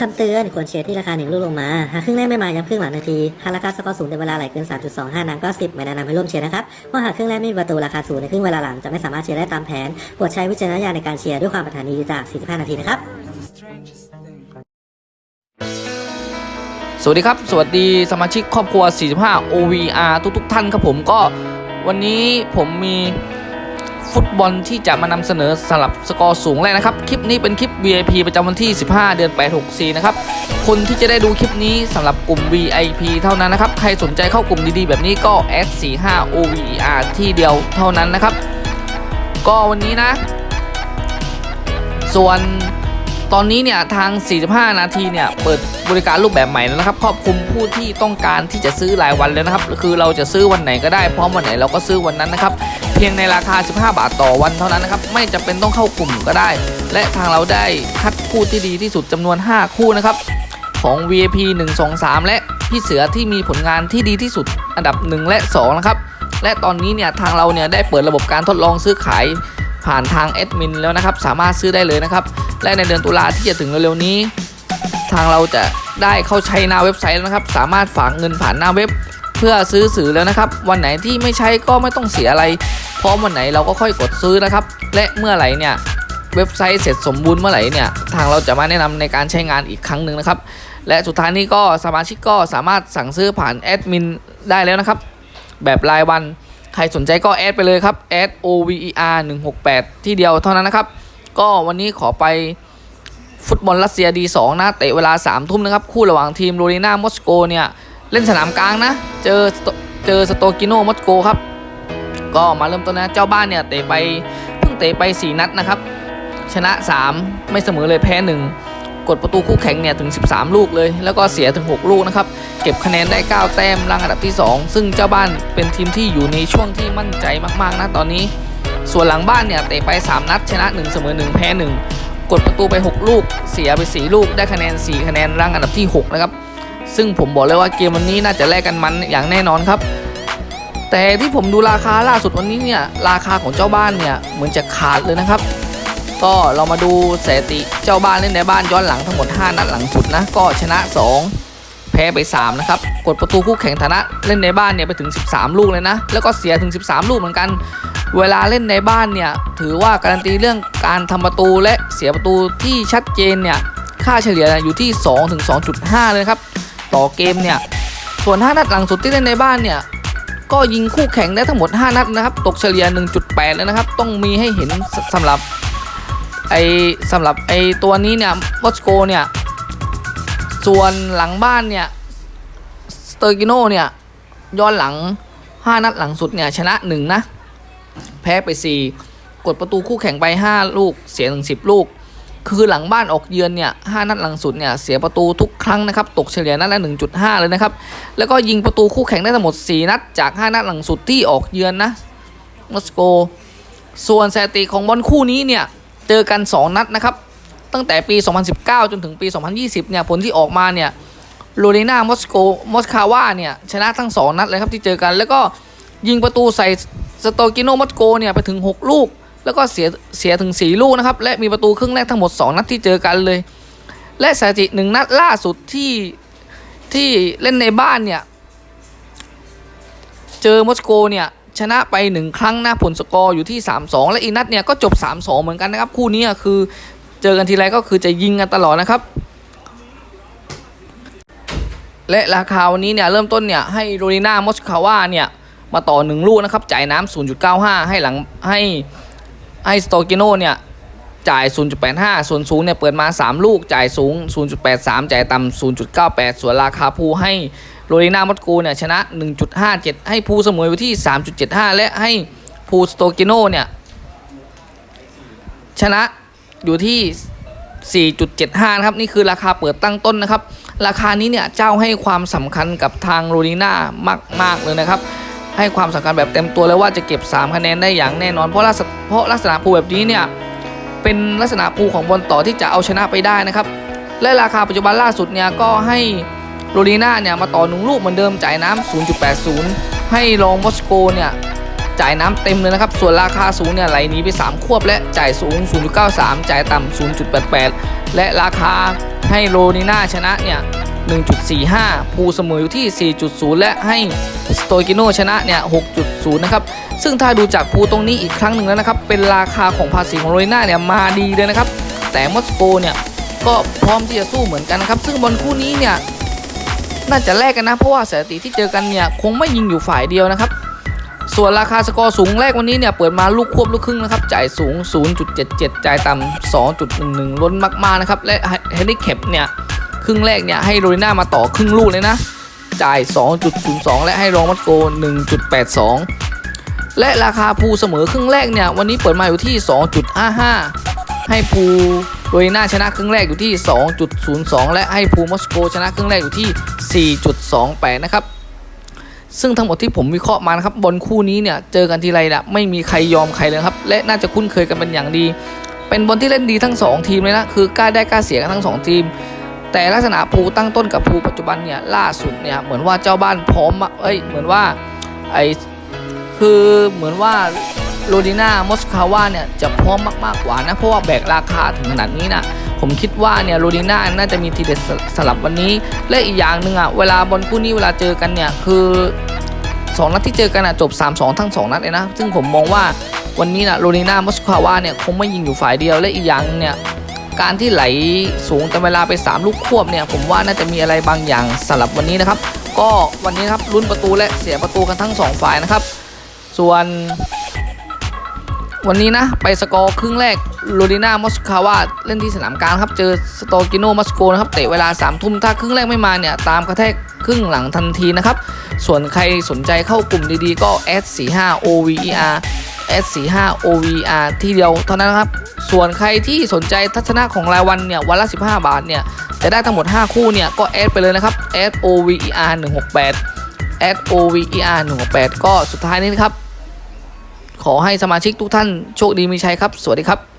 คำเตือนควรเชียร์ที่ราคาหนึ่งลูกลงมา หากครึ่งแรกไม่มาย้ำครึ่งหลังนาที หากราคาสกอร์สูงในเวลาไหลเกิน 3.25 นางก็ 10 ไม่แนะนำให้ร่วมเชียร์นะครับเพราะหากครึ่งแรกไม่มีประตูราคาสูงในครึ่งเวลาหลังจะไม่สามารถเชียร์ได้ตามแผนโปรดใช้วิจารณญาณในการเชียร์ด้วยความปรารถนาดีจาก 45 นาทีนะครับสวัสดีครับ สวัสดีสมาชิกครอบครัว 45 OVR ทุกๆ ท่านครับผมก็วันนี้ผมมี ฟุตบอลที่จะมานำเสนอสำหรับสกอร์สูงแรกนะครับ คลิปนี้เป็นคลิป VIP ประจำวันที่ 15 เดือน8 64 นะครับ คนที่จะได้ดูคลิปนี้สำหรับกลุ่ม VIP เท่านั้นนะครับ ใครสนใจเข้ากลุ่มดีๆ แบบนี้ก็ S45 OVR ที่เดียวเท่านั้นนะครับ ก็วันนี้นะ ส่วนตอนนี้เนี่ยทาง 45 นาทีเนี่ยเปิดบริการรูปแบบใหม่แล้วนะครับครอบคลุมผู้ที่ต้องการที่จะซื้อรายวันแล้วนะครับ คือเราจะซื้อวันไหนก็ได้พร้อมวันไหนเราก็ซื้อวันนั้นนะครับ พียงในราคา 15 บาทต่อวันเท่านั้นนะครับ ไม่จำเป็นต้องเข้ากลุ่มก็ได้ และทางเราได้คัดคู่ที่ดีที่สุดจำนวน 5 คู่นะครับ ของ VIP 1 2 3 และพี่เสือที่มีผลงานที่ดีที่สุดอันดับ 1 และ 2 นะครับ และตอนนี้เนี่ยทางเราเนี่ยได้เปิดระบบการทดลองซื้อขายผ่านทางแอดมินแล้วนะครับ สามารถซื้อได้เลยนะครับ และในเดือนตุลาที่จะถึงเร็วๆนี้ ทางเราจะได้เข้าใช้หน้าเว็บไซต์แล้วนะครับ สามารถฝากเงินผ่านหน้าเว็บ เพื่อซื้อสื่อแล้วนะครับ วันไหนที่ไม่ใช้ก็ไม่ต้องเสียอะไร พร้อมวันไหนเราก็ค่อยกดซื้อนะครับ และเมื่อไหร่เนี่ยเว็บไซต์เสร็จสมบูรณ์เมื่อไหร่เนี่ยทางเราจะมาแนะนำในการใช้งานอีกครั้งหนึ่งนะครับ และสุดท้ายนี้ก็สมาชิกก็สามารถสั่งซื้อผ่านแอดมินได้แล้วนะครับ แบบรายวันใครสนใจก็แอดไปเลยครับแอด OVER 168ที่เดียวเท่านั้นนะครับ ก็วันนี้ขอไปฟุตบอลรัสเซียดี2นะเตะเวลา3ทุ่มนะครับ คู่ระหว่างทีมโรลิน่ามอสโกเนี่ย เล่นสนามกลางนะ เจอเจอสโตกิโนมอสโกครับ ก็มาเริ่มต้นนะเจ้าบ้านเนี่ยเตะไปเพิ่งเตะไป 4 นัดนะครับ ชนะ 3 ไม่เสมอเลยแพ้ 1 กดประตูคู่แข่งเนี่ยถึง 13 ลูกเลย แล้วก็เสียถึง 6 ลูกนะครับ เก็บคะแนนได้ 9 แต้มรังอันดับที่ 2 ซึ่งเจ้าบ้านเป็นทีมที่อยู่ในช่วงที่มั่นใจมากๆนะตอนนี้ ส่วนหลังบ้านเนี่ยเตะไป 3 นัด ชนะ 1 เสมอ 1 แพ้ 1 กดประตูไป 6 ลูก เสียไป 4 ลูกได้คะแนน 4 คะแนนรังอันดับที่ 6 นะครับซึ่งผมบอกเลยว่าเกมวันนี้น่าจะแลกกันมันอย่างแน่นอนครับ แต่ที่ผมดูราคาล่าสุดวันนี้เนี่ยราคาของเจ้าบ้านเนี่ยเหมือนจะขาดเลยนะครับ ก็เรามาดูสถิติเจ้าบ้านเล่นในบ้านย้อนหลังทั้งหมด 5 นัดหลังสุดนะก็ชนะ 2 แพ้ไป 3 นะครับ กดประตูคู่แข่งฐานะเล่นในบ้านเนี่ยไปถึง 13 ลูกเลยนะ แล้วก็เสียถึง 13 ลูกเหมือนกัน เวลาเล่นในบ้านเนี่ยถือว่าการันตีเรื่องการทำประตูและเสียประตูที่ชัดเจนเนี่ยค่าเฉลี่ยอยู่ที่2ถึง2.5 เลยครับต่อเกมเนี่ยส่วน5นัดหลังสุดที่เล่นในบ้านเนี่ย ก็ยิงคู่แข่งได้ทั้งหมด 5 นัดนะครับ ตกเฉลี่ย 1.8เลยนะครับ ต้องมีให้เห็นสำหรับไอสำหรับไอตัวนี้เนี่ยมอสโกเนี่ย ส่วนหลังบ้านเนี่ยสเตอร์กิโนเนี่ยย้อนหลัง 5 นัดหลังสุดเนี่ยชนะ 1 นะ แพ้ไป 4 กดประตูคู่แข่งไป 5 ลูกเสียถึง10 ลูก คือหลังบ้านออกเยือนเนี่ย5นัดหลังสุดเนี่ยเสียประตูทุกครั้งนะครับตกเฉลี่ยนัดละ 1.5 เลยนะครับ แล้วก็ยิงประตูคู่แข่งได้ทั้งหมด 4 นัดจาก 5 นัดหลังสุดที่ออกเยือนนะมอสโก ส่วนสถิติของบอลคู่นี้เนี่ยเจอกัน 2 นัดนะครับ ตั้งแต่ปี 2019 จนถึงปี 2020 เนี่ยผลที่ออกมาเนี่ยโรเลนามอสโกมอสคาวาเนี่ยชนะทั้ง 2 นัดเลยครับที่เจอกัน แล้วก็ยิงประตูใส่สโตกิโนมอสโกเนี่ยไปถึง 6 ลูก แล้วก็เสียเสียถึง 4 ลูกนะครับ และมีประตูครึ่งแรกทั้งหมด 2 นัดที่เจอกันเลย และสถิติหนึ่งนัดล่าสุดที่ที่เล่นในบ้านเนี่ย เจอมอสโกเนี่ย ชนะไป 1 ครั้งนะผลสกอร์อยู่ที่ 3-2 และอีนัดเนี่ยก็จบ 3-2 เหมือนกันนะครับ คู่นี้คือเจอกันทีไรก็คือจะยิงกันตลอดนะครับ และราคาวันนี้เนี่ยเริ่มต้นเนี่ยให้โรลิน่ามอสคาวาเนี่ยมาต่อ 1 ลูกนะครับจ่ายน้ำ0.95 ให้หลังให้ ให้สโตกิโนเนี่ยจ่าย 0.85 ส่วนสูงเนี่ยเปิดมา 3 ลูก จ่ายสูง 0.83 จ่ายต่ำ 0.98 ส่วนราคาภูให้โรลิน่ามอสโกเนี่ยชนะ 1.57 ให้ภูเสมอไว้ที่ 3.75 และให้ภูสโตกิโนเนี่ยชนะอยู่ที่ 4.75 นะครับ นี่คือราคาเปิดตั้งต้นนะครับ ราคานี้เนี่ยเจ้าให้ความสำคัญกับทางโรลิน่ามากมากๆเลยนะครับ ให้ความสำคัญแบบเต็มตัวเลยว่าจะเก็บ 3 คะแนนได้อย่างแน่นอน เพราะลักษณะเพราะลักษณะภูแบบนี้เนี่ยเป็นลักษณะภูของบอลต่อที่จะเอาชนะไปได้นะครับ และราคาปัจจุบันล่าสุดเนี่ยก็ให้โรลีน่าเนี่ยมาต่อหนึ่งลูกเหมือนเดิมจ่ายน้ำ0.80 ให้ลองมอสโกเนี่ยจ่ายน้ำเต็มเลยนะครับ ส่วนราคาสูงเนี่ยไหลหนีไป 3 ควบ และจ่ายสูง 0.93 จ่ายต่ำ0.88 และราคาให้โรนิน่าชนะเนี่ย 1.45 ภูเสมออยู่ที่ 4.0 และให้ โตกิโนชนะเนี่ย6.0 นะครับ ซึ่งถ้าดูจากภูตรงนี้อีกครั้งหนึ่งแล้วนะครับ เป็นราคาของภาษีของโรนิน่าเนี่ยมาดีเลยนะครับ แต่มอสโกเนี่ยก็พร้อมที่จะสู้เหมือนกันนะครับ ซึ่งบอลคู่นี้เนี่ยน่าจะแลกกันนะ เพราะว่าสถิติที่เจอกันเนี่ยคงไม่ยิงอยู่ฝ่ายเดียวนะครับ ส่วนราคาสกอร์สูงแรกวันนี้เนี่ยเปิดมาลูกควบลูกครึ่งนะครับ จ่ายสูง 0.77 จ่ายต่ำ2.11 ล้นมากๆนะครับ และเฮลิเคปเนี่ยครึ่งแรกเนี่ยให้โรลิน่ามาต่อครึ่งลูกเลยนะ จ่าย 2.02 และให้รองมัตโก 1.82 และราคาภูเสมอครึ่งแรกเนี่ย วันนี้เปิดมาอยู่ที่ 2.55 ให้ภูโรลิน่าชนะครึ่งแรกอยู่ที่ 2.02 และให้ภูมอสโกชนะครึ่งแรกอยู่ที่ 4.28 นะครับซึ่งทั้งหมดที่ผมวิเคราะห์มานะครับบอลคู่นี้เนี่ยเจอกันทีไรนี่ยไม่มีใครยอมใครเลยครับ และน่าจะคุ้นเคยกันเป็นอย่างดี เป็นบอลที่เล่นดีทั้ง 2 ทีมเลยนะคือกล้าได้กล้าเสียกันทั้ง 2 ทีม แต่ลักษณะภูตั้งต้นกับภูปัจจุบันเนี่ยล่าสุดเนี่ยเหมือนว่าเจ้าบ้านพร้อมเอ้ยเหมือนว่าไอคือเหมือนว่าโรดิน่ามอสคาวาเนี่ยจะพร้อมมากๆกว่านะเพราะว่าแบกราคาถึงขนาดนี้นะผมคิดว่าเนี่ยโรดิน่าน่าจะมีทีเด็ดสลับวันนี้ และอีกอย่างหนึ่งอะเวลาบอลคู่นี้เวลาเจอกันเนี่ยคือสองนัดที่เจอกันอะจบ 3-2 ทั้ง 2 นัดเลยนะ ซึ่งผมมองว่าวันนี้นะโรนิน่ามอสคาวาเนี่ยคงไม่ยิงอยู่ฝ่ายเดียวและอีกอย่างเนี่ย การที่ไหลสูงแต่เวลาไป 3 ลูกควบเนี่ย ผมว่าน่าจะมีอะไรบางอย่างสลับวันนี้นะครับ ก็วันนี้นะครับลุ้นประตูและเสียประตูกันทั้ง 2 ฝ่ายนะครับ ส่วนวันนี้นะ ไปสกอร์ครึ่งแรกโรดิน่ามอสคาวาเล่นที่สนามกลางครับ เจอสโตกิโนมอสโกนะครับ เตะเวลา3ามทุ่มถ้าครึ่งแรกไม่มาเนี่ย ตามกระแทกครึ่งหลังทันทีนะครับ ส่วนใครสนใจเข้ากลุ่มดีๆ ก็ S45 OVER S45 OVR ที่เดียวเท่านั้นครับ ส่วนใครที่สนใจทัศนะของรายวันเนี่ยวันละ 15 บาทเนี่ยจะได้ทั้งหมด 5 คู่เนี่ยก็แอดไปเลยนะครับ S OVER 168 S OVER 168 ก็สุดท้ายนี้นะครับ ขอให้สมาชิกทุกท่านโชคดีมีชัยครับ สวัสดีครับ